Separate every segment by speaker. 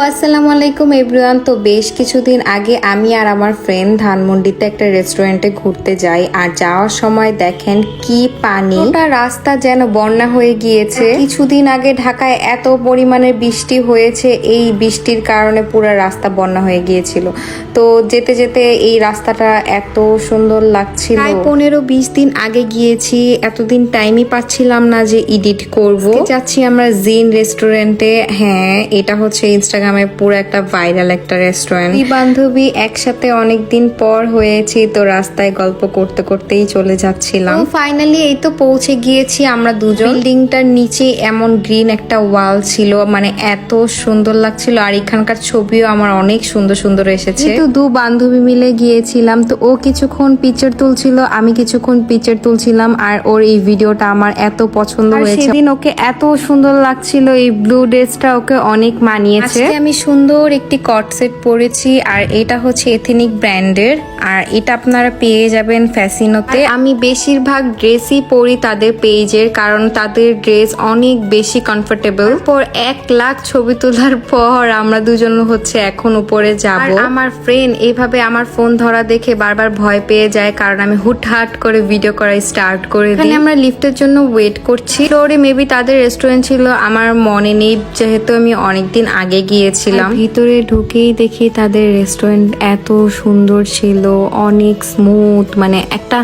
Speaker 1: আসসালামু আলাইকুম এভরিওয়ান। তো বেশ কিছুদিন আগে আমি আর আমার ফ্রেন্ড ধানমন্ডিতে একটা রেস্টুরেন্টে ঘুরতে যাই। আর যাওয়ার সময় দেখেন কি পানি। ওটা রাস্তা যেন বন্যা হয়ে গিয়েছে। কিছুদিন আগে ঢাকায় এত পরিমাণের বৃষ্টি হয়েছে। এই বৃষ্টির কারণে পুরো রাস্তা বন্যা হয়ে গিয়েছিল। তো যেতে যেতে এই রাস্তাটা এত সুন্দর লাগছিল। প্রায় পনেরো বিশ দিন আগে গিয়েছি। এতদিন টাইমই পাচ্ছিলাম না যে এডিট করব। যাচ্ছি আমরা জিন রেস্টুরেন্টে হ্যাঁ এটা হচ্ছে ইনস্টাগ্রামে পুরো একটা ভাইরাল একটা রেস্টুরেন্ট এই বান্ধবী একসাথে অনেক দিন পর হয়েছি তো রাস্তায় গল্প করতে করতেই চলে যাচ্ছিলাম। ফাইনালি এই তো পৌঁছে গিয়েছি আমরা দুজন। বিল্ডিংটার নিচে এমন গ্রিন একটা ওয়াল ছিল মানে এত সুন্দর লাগছিল আর এখানকার ছবিও আমার অনেক সুন্দর সুন্দর এসেছে। তো দু বান্ধবী মিলে গিয়েছিলাম তো ও কিছুক্ষণ পিকচার তুলছিল আমি কিছুক্ষণ পিকচার তুলছিলাম আর ওর এই ভিডিওটা আমার এত পছন্দ হয়েছে। সেদিন ওকে এত সুন্দর লাগছিল এই ব্লু ড্রেসটা ওকে অনেক মানিয়েছে। আজকে আমি সুন্দর একটি কট সেট পরেছি আর এটা হচ্ছে এথেনিক ব্র্যান্ডের আর এটা আপনারা পেয়ে যাবেন ফ্যাসিনোতে। আমি বেশিরভাগ ড্রেসই পরি তাদের পেজের কারণ তাদের ড্রেস অনেক বেশি কমফোর্টেবল পর এক লাখ ছবি তোলার পর আমরা দুজন হচ্ছে এখন উপরে যাব। আমার ফ্রেন্ড এভাবে আমার ফোন ধরা দেখে বারবার ভয় পেয়ে যায় কারণ আমি হুটহাট করে ভিডিও করা স্টার্ট করে দিই। আমরা লিফটের জন্য ওয়েট করছি। ফ্লোরে মেবি তাদের রেস্টুরেন্ট ছিল আমার মনে নেই যেহেতু আমি অনেকদিন আগে গিয়েছিলাম ভিতরে ঢুকেই দেখি তাদের রেস্টুরেন্ট এত সুন্দর ছিল অনেক স্মুথ মানে একটা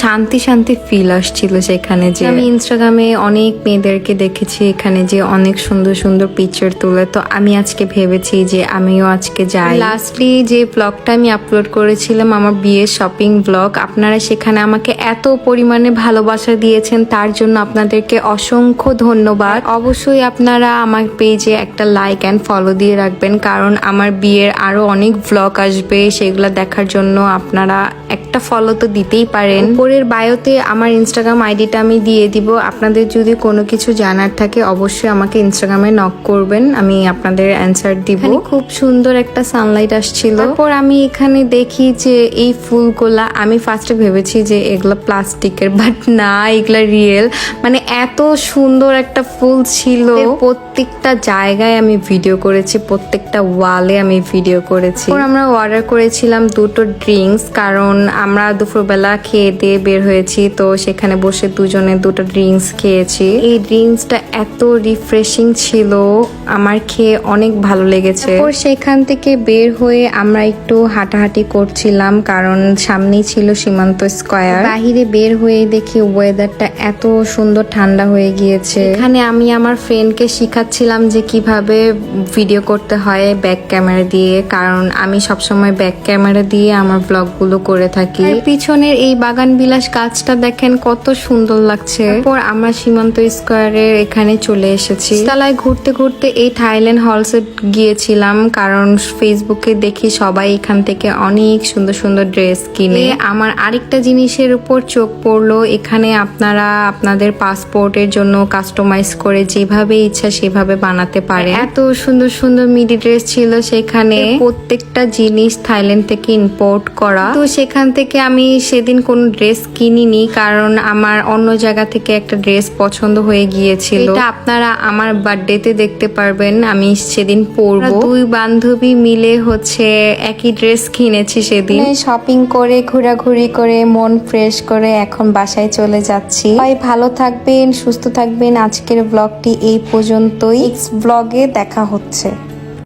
Speaker 1: শান্তি শান্তি ফিল আসছিল সেখানে যে আমি ইনস্টাগ্রামে অনেক মেয়েদেরকে দেখেছি এখানে যে অনেক সুন্দর সুন্দর পিকচার তুলে। তো আমি আজকে ভেবেছি যে আমিও আজকে যাই। লাস্টলি যে ব্লগটা আমি আপলোড করেছিলাম আমার বিয়ের শপিং ব্লগ আপনারা সেখানে আমাকে এত পরিমাণে ভালোবাসা দিয়েছেন তার জন্য আপনাদেরকে অসংখ্য ধন্যবাদ। অবশ্যই আপনারা আমার পেজে একটা লাইক অ্যান্ড ফলো দিয়ে রাখবেন কারণ আমার বিয়ের আরও অনেক ব্লগ আসবে সেগুলো দেখার জন্য আপনারা একটা ফলো তো দিতেই পারেন। উপরের বায়োতে আমার ইনস্টাগ্রাম আইডিটা আমি দিয়ে দিব। আপনাদের যদি কোনো কিছু জানার থাকে অবশ্যই আমাকে ইনস্টাগ্রামে নক করবেন। আমি আপনাদের অ্যান্সার দিব। খুব সুন্দর একটা সানলাইট আসছিল। তারপর আমি এখানে দেখি যে এই ফুলগুলা আমি ফার্স্টে ভেবেছি যে এগুলো প্লাস্টিকের বাট না এগুলা রিয়েল মানে এত সুন্দর একটা ফুল ছিল। প্রত্যেকটা জায়গায় আমি ভিডিও করেছি প্রত্যেকটা ওয়ালে আমি ভিডিও করেছি। আমরা অর্ডার করেছিলাম দুটো ড্রিঙ্কস কারণ আমরা দুপুরবেলা খেয়ে দিয়ে বের হয়েছি, তো সেখানে বসে দুজনে দুটো ড্রিঙ্কস খেয়েছি। এই ড্রিঙ্কসটা এত রিফ্রেশিং ছিল, আমার খেয়ে অনেক ভালো লেগেছে। তারপর সেখান থেকে বের হয়ে আমরা একটু হাঁটাহাঁটি করছিলাম, কারণ সামনেই ছিল সীমান্ত স্কয়ার। বাহিরে বের হয়ে দেখি ওয়েদারটা এত সুন্দর ঠান্ডা হয়ে গিয়েছে। এখানে আমি আমার ফ্রেন্ডকে শিখাচ্ছিলাম যে কীভাবে ভিডিও করতে হয় ব্যাক ক্যামেরা দিয়ে, কারণ আমি সবসময় ব্যাক ক্যামেরা দিয়ে আমার ব্লগগুলো করে থাকি। আর পিছনের এই বাগান বিলাস গাছটা দেখেন কত সুন্দর লাগছে। তারপর আমরা সীমান্ত স্কোয়ারের এখানে চলে এসেছি। তালায় ঘুরতে ঘুরতে এই থাইল্যান্ড হলসে গিয়েছিলাম, কারণ ফেসবুকে দেখি সবাই এখান থেকে অনেক সুন্দর সুন্দর ড্রেস কিনে। আমার আরেকটা জিনিসের উপর চোখ পড়ল, এখানে আপনারা আপনাদের পাসপোর্টের জন্য কাস্টমাইজ করে যেভাবে ইচ্ছা সেভাবে বানাতে পারে এত সুন্দর সুন্দর মিডি ড্রেস ছিল সেখানে। প্রত্যেকটা জিনিস থাইল্যান্ড থেকে ইম্পোর্ট করা। তো সেখান থেকে আমি সেদিন কোনো ড্রেস কিনিনি কারণ আমার অন্য জায়গা থেকে একটা ড্রেস পছন্দ হয়ে গিয়েছিল। এটা আপনারা আমার বার্থডেতে দেখতে পারবেন আমি সেদিন পরবো। দুই বান্ধবী মিলে হচ্ছে একই ড্রেস কিনেছি সেদিন। শপিং করে ঘোরাঘুরি করে মন ফ্রেশ করে এখন বাসায় চলে যাচ্ছি। সবাই ভালো থাকবেন সুস্থ থাকবেন। আজকের ব্লগটি এই পর্যন্তই। ব্লগে দেখা হচ্ছে।